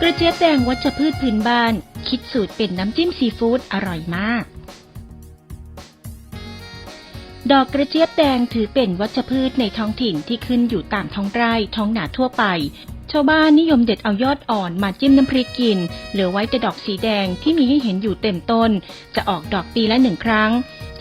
กระเจี๊ยบแดงวัชพืชพื้นบ้าน คิดสูตรเป็นน้ำจิ้มซีฟู้ดอร่อยมาก ดอกกระเจี๊ยบแดงถือเป็นวัชพืชในท้องถิ่นที่ขึ้นอยู่ตามท้องไร่ท้องนาทั่วไป ชาวบ้านนิยมเด็ดเอายอดอ่อนมาจิ้มน้ำพริกกิน เหลือไว้แต่ดอกสีแดงที่มีให้เห็นอยู่เต็มต้น จะออกดอกปีละหนึ่งครั้ง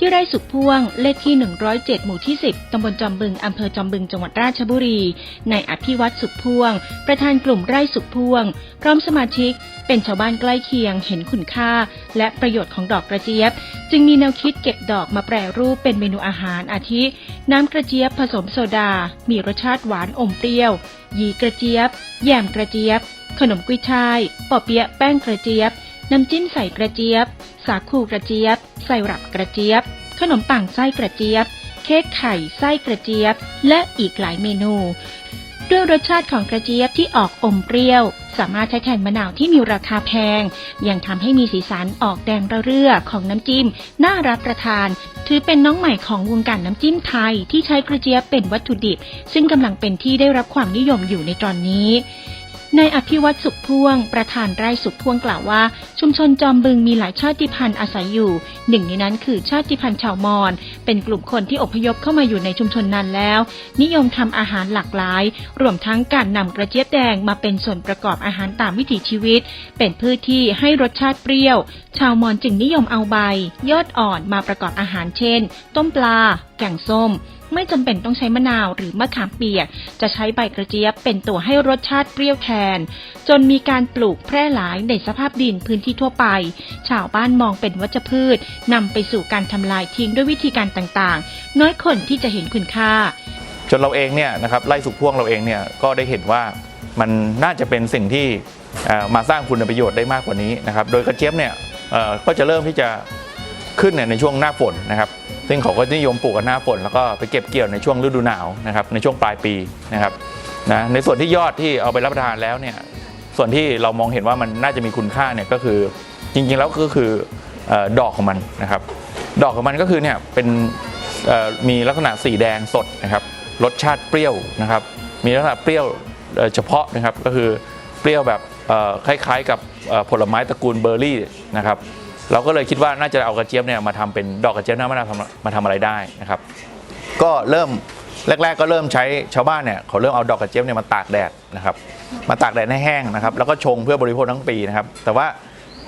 ที่ไร่สุขพ่วง เลขที่ 107 หมู่ที่ 10 ตำบลจอมบึง อำเภอจอมบึง จังหวัดราชบุรีในอภิวัตสุขพ่วง ประธานกลุ่มไร่สุขพ่วง พร้อมสมาชิก เป็นชาวบ้านใกล้เคียง เห็นคุณค่า และประโยชน์ของดอกกระเจี๊ยบ จึงมีแนวคิดเก็บดอกมาแปรรูปเป็นเมนูอาหาร อาทิ น้ำกระเจี๊ยบผสมโซดา มีรสชาติหวานอมเปรี้ยว ยีกระเจี๊ยบ แยมกระเจี๊ยบ ขนมกุ้ยช่าย ปอเปี๊ยะแป้งกระเจี๊ยบ น้ำจิ้มใส่กระเจี๊ยบ สาคูกระเจี๊ยบไส้หรับกระเจี๊ยบ ขนมปังไส้กระเจี๊ยบ เค้กไข่ไส้กระเจี๊ยบ และอีกหลายเมนูด้วยรสชาติของกระเจี๊ยบที่ออกอมเปรี้ยว สามารถใช้แทนมะนาวที่มีราคาแพง ยังทำให้มีสีสันออกแดงระเรื่อของน้ำจิ้ม น่ารับประทาน ถือเป็นน้องใหม่ของวงการน้ำจิ้มไทยที่ใช้กระเจี๊ยบเป็นวัตถุดิบ ซึ่งกำลังเป็นที่ได้รับความนิยมอยู่ในตอนนี้ ในอภิวัตสุขพ่วง ประธานไร่สุขพ่วงกล่าวว่า ชุมชนจอมบึงมีหลายชาติพันธุ์อาศัยอยู่ หนึ่งในนั้นคือชาติพันธุ์ชาวมอญเป็นกลุ่มคนที่อพยพเข้ามาอยู่ในชุมชนนานแล้ว นิยมทำอาหารหลากหลาย รวมทั้งการนำกระเจี๊ยบแดงมาเป็นส่วนประกอบอาหารตามวิถีชีวิต เป็นพืชที่ให้รสชาติเปรี้ยว ชาวมอญจึงนิยมเอาใบ ยอดอ่อนมาประกอบอาหารเช่น ต้มปลาแกงส้ม ไม่จำเป็นต้องใช้มะนาวหรือมะขามเปียก จะใช้ใบกระเจี๊ยบเป็นตัวให้รสชาติเปรี้ยวแทน จนมีการปลูกแพร่หลายในสภาพดินพื้นที่ทั่วไป ชาวบ้านมองเป็นวัชพืชนำไปสู่การทำลายทิ้งด้วยวิธีการต่างๆ น้อยคนที่จะเห็นคุณค่า จนเราเองเนี่ยนะครับไล่สุขพ่วงเราเองเนี่ยก็ได้เห็นว่ามันน่าจะเป็นสิ่งที่มาสร้างคุณประโยชน์ได้มากกว่านี้นะครับ โดยกระเจี๊ยบเนี่ยก็จะเริ่มที่จะขึ้นในช่วงหน้าฝนนะครับ ซึ่งเขาก็นิยมปลูกกันหน้าฝนแล้วก็ไปเก็บเกี่ยวในช่วงฤดูหนาวนะครับในช่วงปลายปีนะครับนะในส่วนที่ยอดที่เอาไปรับประทานแล้วเนี่ยส่วนที่เรามองเห็นว่ามันน่าจะมีคุณค่าเนี่ยก็คือจริงๆแล้วก็คืออดอกของมันนะครับ ดอกของมันก็คือเนี่ยเป็นมีลักษณะสีแดงสดนะครับรสชาติเปรี้ยวนะครับ มีลักษณะเปรี้ยวเฉพาะนะครับก็คือเปรี้ยวแบบคล้ายๆ กับผลไม้ตระกูลเบอร์รี่นะครับ เราก็เลยคิดว่าน่าจะเอากระเจี๊ยบเนี่ยมาทำเป็นดอกกระเจี๊ยบน่ามาทำมาทำอะไรได้นะครับ ก็เริ่มแรก ๆ ก็เริ่มใช้ชาวบ้านเนี่ยเขาเริ่มเอาดอกกระเจี๊ยบเนี่ยมาตากแดดนะครับมาตากแดดให้แห้งนะครับแล้วก็ชงเพื่อบริโภคทั้งปีนะครับ แต่ว่า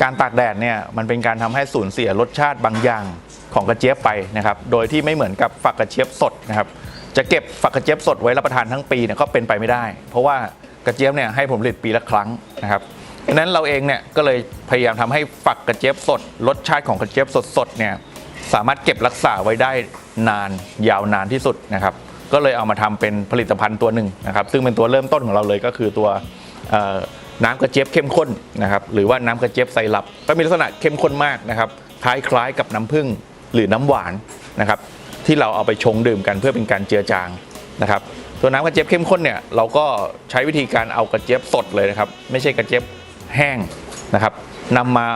การตากแดดเนี่ยมันเป็นการทำให้สูญเสียรสชาติบางอย่างของกระเจี๊ยบไปนะครับ โดยที่ไม่เหมือนกับฝักกระเจี๊ยบสดนะครับ จะเก็บฝักกระเจี๊ยบสดไว้รับประทานทั้งปีเนี่ยก็เป็นไปไม่ได้ เพราะว่ากระเจี๊ยบเนี่ยให้ผลผลิตปีละครั้งนะครับ ดังนั้นเราเองเนี่ยก็เลยพยายามทำให้ฝักกระเจี๊ยบสด รสชาติของกระเจี๊ยบสดๆเนี่ยสามารถเก็บรักษาไว้ได้นานยาวนานที่สุดนะครับ ก็เลยเอามาทำเป็นผลิตภัณฑ์ตัวหนึ่งนะครับ ซึ่งเป็นตัวเริ่มต้นของเราเลยก็คือตัวน้ำกระเจี๊ยบเข้มข้นนะครับหรือว่าน้ำกระเจี๊ยบไซรัปก็มีลักษณะเข้มข้นมากนะครับคล้ายๆกับน้ำผึ้งหรือน้ำหวานนะครับที่เราเอาไปชงดื่มกันเพื่อเป็นการเจือจางนะครับตัวน้ำกระเจี๊ยบเข้มข้นเนี่ยเราก็ใช้วิธีการเอากระเจี๊ยบสดเลยนะครับไม่ใช่กระเจี๊ยบ แห้งนะครับนำมา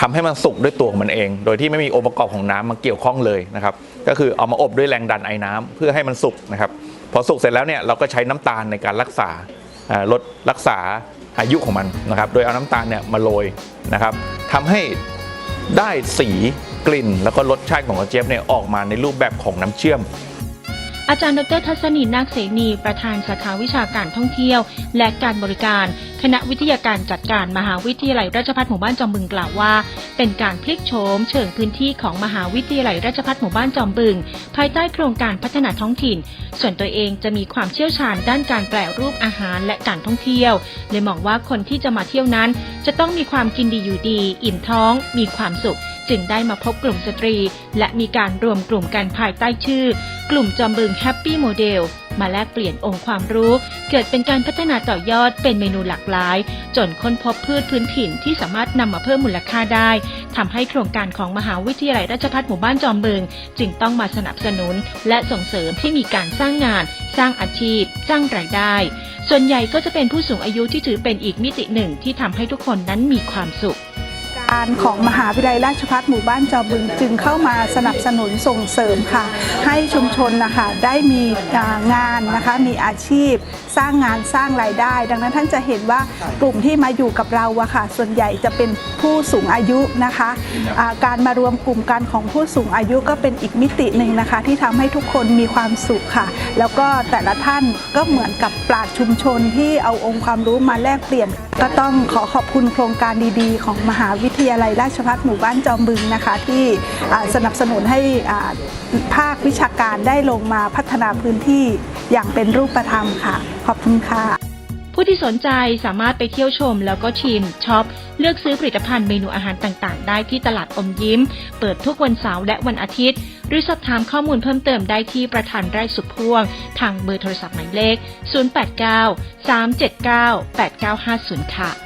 ทำให้มันสุกด้วยตัวของมันเอง โดยที่ไม่มีองค์ประกอบของน้ำมาเกี่ยวข้องเลยนะครับ ก็คือเอามาอบด้วยแรงดันไอ้น้ำเพื่อให้มันสุกนะครับ พอสุกเสร็จแล้วเนี่ยเราก็ใช้น้ำตาลในการรักษาลดรักษาอายุของมันนะครับ โดยเอาน้ำตาลเนี่ยมาโรยนะครับทำให้ได้สีกลิ่น แล้วก็รสชาติของกระเจี๊ยบเนี่ยออกมาในรูปแบบของน้ำเชื่อม อาจารย์ดรทัศนีนาคเสนีประธานสาขาวิชาการท่องเที่ยว และการบริการ คณะวิทยาการจัดการมหาวิทยาลัยราชภัฏหมู่บ้านจอมบึงกล่าวว่า เป็นการพลิกโฉมเชิงพื้นที่ของมหาวิทยาลัยราชภัฏหมู่บ้านจอมบึง ภายใต้โครงการพัฒนาท้องถิ่น ส่วนตัวเองจะมีความเชี่ยวชาญด้านการแปรรูปอาหารและการท่องเที่ยวเลยมองว่าคนที่จะมาเที่ยวนั้น จะต้องมีความกินดีอยู่ดี อิ่มท้อง มีความสุข จึงได้มาพบกลุ่มสตรี และมีการรวมกลุ่มกันภายใต้ชื่อ กลุ่มจอมบึงแฮปปี้โมเดลมาแลกเปลี่ยนองค์ความรู้ เกิดเป็นการพัฒนาต่อยอดเป็นเมนูหลากหลาย จนค้นพบพืชพื้นถิ่นที่สามารถนำมาเพิ่มมูลค่าได้ทำให้โครงการของมหาวิทยาลัยราชภัฏหมู่บ้านจอมบึง จึงต้องมาสนับสนุน และส่งเสริมที่มีการสร้างงาน สร้างอาชีพ สร้างรายได้ ส่วนใหญ่ก็จะเป็นผู้สูงอายุที่ถือเป็นอีกมิติหนึ่งที่ทำให้ทุกคนนั้นมีความสุข การของมหาวิทยาลัยราชภัฏหมู่บ้านจอบึงจึงเข้ามาสนับสนุนส่งเสริมค่ะ ให้ชุมชนนะคะได้มีงานนะคะมีอาชีพสร้างงานสร้างรายได้ ดังนั้นท่านจะเห็นว่ากลุ่มที่มาอยู่กับเราอะค่ะ ส่วนใหญ่จะเป็นผู้สูงอายุนะคะอ่าการมารวมกลุ่มกันของผู้สูงอายุก็เป็นอีกมิติหนึ่งนะคะ ที่ทำให้ทุกคนมีความสุขค่ะ แล้วก็แต่ละท่านก็เหมือนกับปราชชุมชนที่เอาองค์ความรู้มาแลกเปลี่ยน ก็ต้องขอขอบคุณโครงการดีๆ ของมหาวิทยาลัยราชภัฏหมู่บ้านจอมบึงนะคะ ที่สนับสนุนให้ภาควิชาการได้ลงมาพัฒนาพื้นที่อย่างเป็นรูปธรรมค่ะ ขอบคุณค่ะ ผู้ที่สนใจสามารถไปเที่ยวชมแล้วก็ชิมช็อป เลือกซื้อผลิตภัณฑ์เมนูอาหารต่างๆ ได้ที่ตลาดอมยิ้ม เปิดทุกวันเสาร์และวันอาทิตย์ หรือสอบถามข้อมูลเพิ่มเติมได้ที่ประธานไร่สุขพ่วง ทางเบอร์โทรศัพท์หมายเลข 089 379 8950 ค่ะ